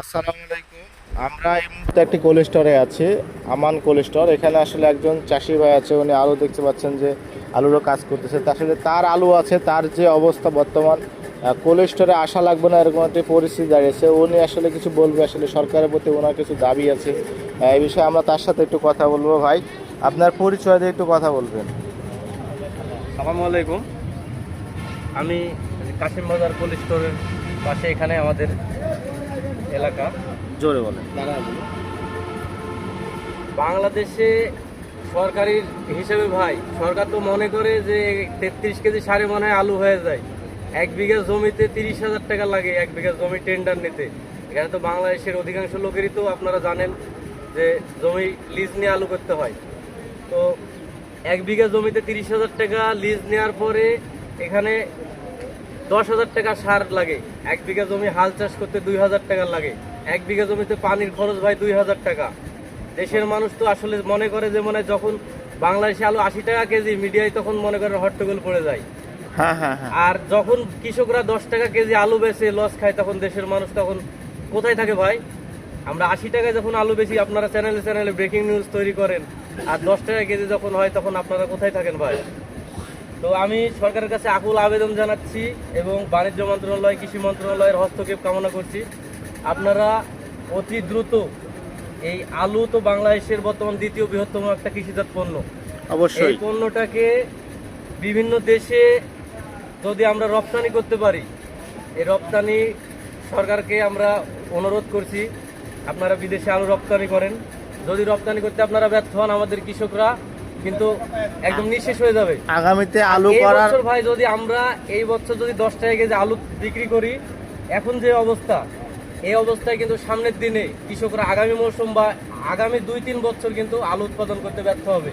আসসালামু আলাইকুম। আমরা এই মুহূর্তে একটি কোল্ড স্টোরে আছি, আমান কোল্ড স্টোর। এখানে আসলে একজন চাষি ভাই আছে, উনি আলু দেখতে পাচ্ছেন যে আলুরও কাজ করতেছে। আসলে তার আলু আছে, তার যে অবস্থা বর্তমান কোল্ড স্টোরে আসা লাগবে না, এরকম একটি পরিস্থিতি দাঁড়িয়েছে। উনি আসলে কিছু বলবে, আসলে সরকারের প্রতি ওনার কিছু দাবি আছে। এই বিষয়ে আমরা তার সাথে একটু কথা বলব ভাই। আপনার পরিচয় দিয়ে একটু কথা বলবেন। আসসালামু আলাইকুম। আমি কাশিম বাজার কোল্ড স্টোরের পাশে এখানে আমাদের এলাকা। জোরে বলেন। বাংলাদেশে সরকারি হিসেবে ভাই সরকার তো মনে করে যে তেত্রিশ কেজি সারে মনে হয় আলু হয়ে যায়। এক বিঘা জমিতে তিরিশ হাজার টাকা লাগে এক বিঘা জমি টেন্ডার নিতে। এখানে তো বাংলাদেশের অধিকাংশ লোকেরই তো আপনারা জানেন যে জমি লিজ নিয়ে আলু করতে হয়। তো এক বিঘা জমিতে তিরিশ হাজার টাকা লিজ নেওয়ার পরে এখানে দশ হাজার টাকা সার লাগে। এক বিঘা জমি হাল চাষ করতে দুই হাজার টাকা লাগে। এক বিঘা জমিতে পানির খরচ ভাই দুই হাজার টাকা। দেশের মানুষ তো আসলে মনে করে যে মনে যখন বাংলাদেশে আলু আশি টাকা কেজি মিডিয়ায় তখন মনে করে হট্টগোল পড়ে যায়। হ্যাঁ হ্যাঁ হ্যাঁ। আর যখন কৃষকরা দশ টাকা কেজি আলু বেচে লস খায় তখন দেশের মানুষ তখন কোথায় থাকে ভাই? আমরা আশি টাকায় যখন আলু বেশি আপনারা চ্যানেলে চ্যানেলে ব্রেকিং নিউজ তৈরি করেন। আর দশ টাকা কেজি যখন হয় তখন আপনারা কোথায় থাকেন ভাই? তো আমি সরকারের কাছে আকুল আবেদন জানাচ্ছি এবং বাণিজ্য মন্ত্রণালয় কৃষি মন্ত্রণালয়ের হস্তক্ষেপ কামনা করছি। আপনারা অতি দ্রুত এই আলু তো বাংলাদেশের বর্তমান দ্বিতীয় বৃহত্তম একটা কৃষিজাত পণ্য। এই অবশ্যই পণ্যটাকে বিভিন্ন দেশে যদি আমরা রপ্তানি করতে পারি এই রপ্তানি সরকারকে আমরা অনুরোধ করছি আপনারা বিদেশে আলু রপ্তানি করেন। যদি রপ্তানি করতে আপনারা ব্যর্থ হন আমাদের কৃষকরা কিন্তু একদম নিঃশেষ হয়ে যাবে। আগামীতে আলু করার ভাই যদি আমরা এই বছর যদি দশ টাকা কেজি আলু বিক্রি করি এখন যে অবস্থা এই অবস্থায় কিন্তু সামনের দিনে কৃষকরা আগামী মৌসুম বা আগামী দুই তিন বছর কিন্তু আলু উৎপাদন করতে ব্যর্থ হবে।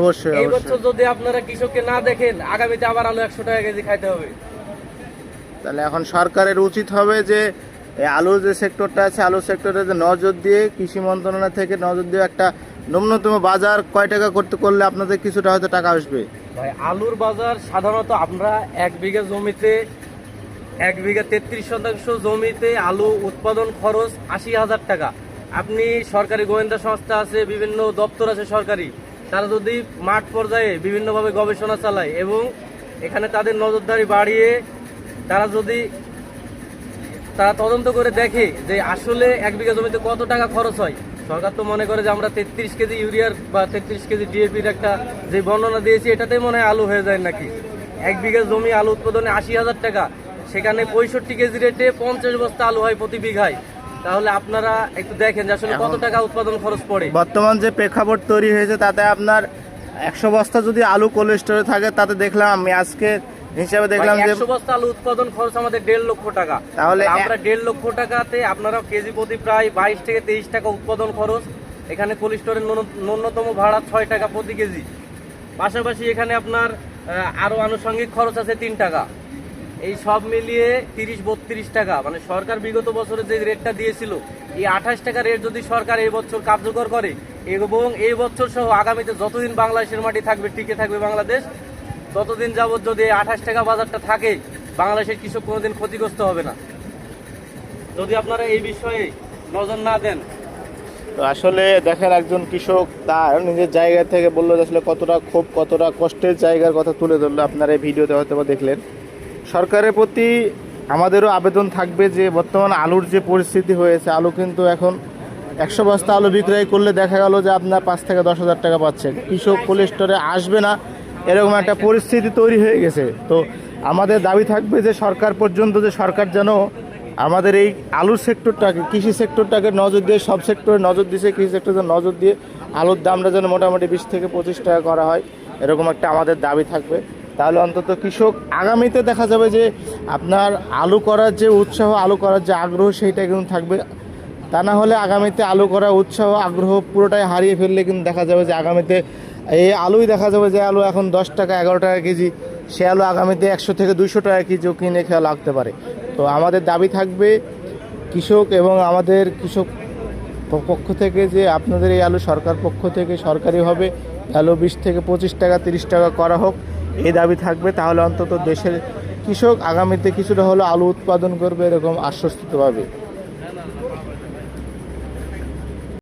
অবশ্যই এই বছর যদি আপনারা কৃষককে না দেখেন আগামীতে আবার আলু একশো টাকা কেজি খাইতে হবে। তাহলে এখন সরকারের উচিত হবে যে এই আলুর যে সেক্টরটা আছে আলু সেক্টরে যে নজর দিয়ে কৃষি মন্ত্রণালয় থেকে নজর দিয়ে একটা ন্যূনতম বাজার কয় টাকা করতে করলে আপনাদের কিছুটা হয়তো টাকা আসবে? ভাই, আলুর বাজার সাধারণত আমরা এক বিঘা জমিতে, এক বিঘা তেত্রিশ শতাংশ জমিতে আলু উৎপাদন খরচ আশি হাজার টাকা। আপনি সরকারি গোয়েন্দা সংস্থা আছে, বিভিন্ন দপ্তর আছে সরকারি, তারা যদি মাঠ পর্যায়ে বিভিন্নভাবে গবেষণা চালায় এবং এখানে তাদের নজরদারি বাড়িয়ে তারা যদি তারা তদন্ত করে দেখে যে আসলে এক বিঘা জমিতে কত টাকা খরচ হয় সরকার তো মনে করে যে আমরা তেত্রিশ কেজি ইউরিয়ার বা তেত্রিশ কেজি ডিএপির একটা যে বর্ণনা দিয়েছি এটাতেই মনে হয় আলু হয়ে যায় নাকি? এক বিঘা জমি আলু উৎপাদনে আশি হাজার টাকা। সেখানে পঁয়ষট্টি কেজি রেটে পঞ্চাশ বস্তা আলু হয় প্রতি বিঘায়। তাহলে আপনারা একটু দেখেন যে আসলে কত টাকা উৎপাদন খরচ পড়ে। বর্তমান যে প্রেক্ষাপট তৈরি হয়েছে তাতে আপনার একশো বস্তা যদি আলু কোল্ড স্টোরে থাকে তাতে দেখলাম আমি আজকে হিসাবে দেখলাম যে একশো বস্তা আলু উৎপাদন খরচ আমাদের দেড় লক্ষ টাকা। তাহলে আমরা দেড় লক্ষ টাকাতে আপনারা কেজি প্রতি প্রায় বাইশ থেকে তেইশ টাকা উৎপাদন খরচ। এখানে কোল্ড স্টোরের ন্যূনতম ভাড়া ছয় টাকা প্রতি কেজি। পাশাপাশি এখানে আপনার আহ, আরও আনুষঙ্গিক খরচ আছে তিন টাকা। এই সব মিলিয়ে তিরিশ বত্রিশ টাকা। মানে সরকার বিগত বছরে যে রেটটা দিয়েছিল এই আঠাশ টাকা রেট যদি সরকার এই বছর কার্যকর করে এবং এই বছর সহ আগামীতে যতদিন বাংলাদেশের মাটি থাকবে টিকে থাকবে বাংলাদেশ ততদিন যাবত যদি আঠাশ টাকা বাজারটা থাকে, বাংলাদেশের কৃষক কোনোদিন ক্ষতিগ্রস্ত হবে না। যদি আপনারা এই বিষয়ে নজর না দেন। আসলে দেখেন একজন কৃষক, তার নিজের জায়গা থেকে বলল আসলে কতটা ক্ষোভ, কতটা কষ্টের জায়গার কথা তুলে ধরলো। আপনারা এই ভিডিওতে হয়তো দেখলেন। সরকারের প্রতি আমাদেরও আবেদন থাকবে যে বর্তমান আলুর যে পরিস্থিতি হয়েছে, আলু কিন্তু এখন একশো বস্তা আলু বিক্রয় করলে দেখা গেল যে আপনার পাঁচ থেকে দশ হাজার টাকা পাচ্ছেন কৃষক কোল্ড স্টোরে আসবে না এরকম একটা পরিস্থিতি তৈরি হয়ে গেছে। তো আমাদের দাবি থাকবে যে সরকার পর্যন্ত যে সরকার যেন আমাদের এই আলুর সেক্টরটাকে, কৃষি সেক্টরটাকে নজর দিয়ে, সব সেক্টরে নজর দিয়েছে কৃষি সেক্টরে নজর দিয়ে আলুর দামটা যেন মোটামুটি বিশ থেকে পঁচিশ টাকা করা হয়, এরকম একটা আমাদের দাবি থাকবে। তাহলে অন্তত কৃষক আগামীতে দেখা যাবে যে আপনার আলু করার যে উৎসাহ, আলু করার যে আগ্রহ সেইটা কিন্তু থাকবে। তা না হলে আগামীতে আলু করার উৎসাহ, আগ্রহ পুরোটাই হারিয়ে ফেললে কিন্তু দেখা যাবে যে আগামীতে এই আলুই দেখা যাবে যে আলু এখন দশ টাকা, এগারো টাকা কেজি। সে আলু আগামীতে একশো থেকে দুইশো টাকা কেজিও কিনে খেয়া লাগতে পারে। তো আমাদের দাবি থাকবে কৃষক এবং আমাদের কৃষক পক্ষ থেকে যে আপনাদের এই আলু সরকার পক্ষ থেকে সরকারিভাবে আলু বিশ থেকে পঁচিশ টাকা, তিরিশ টাকা করা হোক, এই দাবি থাকবে। তাহলে অন্তত দেশের কৃষক আগামীতে কিছুটা হলেও আলু উৎপাদন করবে, এরকম আশ্বস্ত পাবে